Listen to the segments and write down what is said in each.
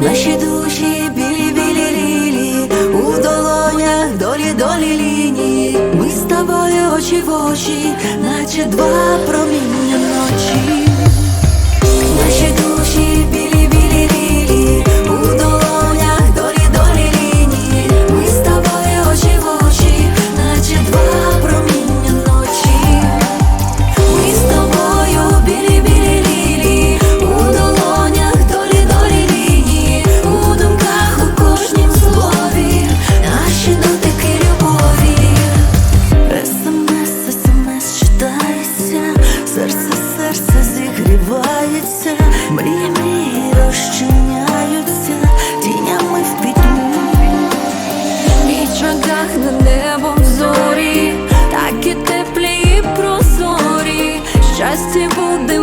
наші душі білі-білі лілі у долонях долі долі лінії. Ми з тобою очі в очі, наче два проміння. сходяться, мрії, розчиняються тінями в пітьму В чагах на небо зорі, і теплі і прозорі, щастя буде.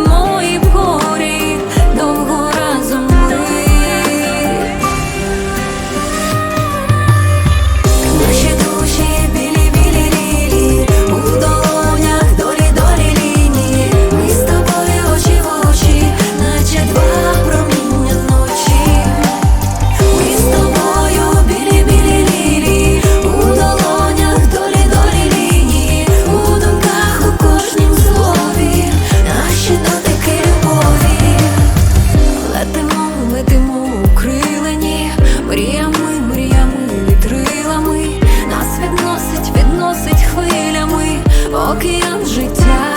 носить хвилями. Океан життя,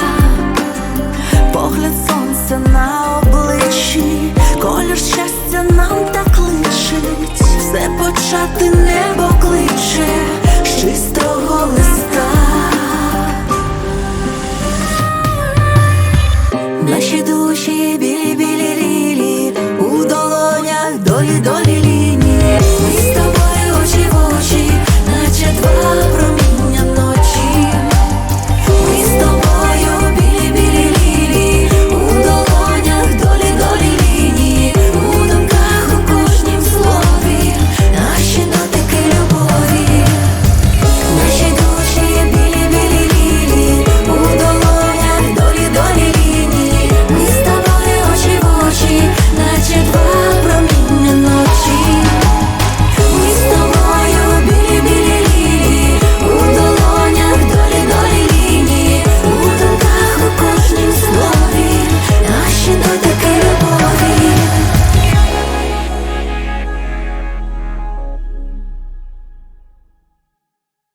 погляд сонця на обличчі, колір щастя нам так лишить, все почати небо.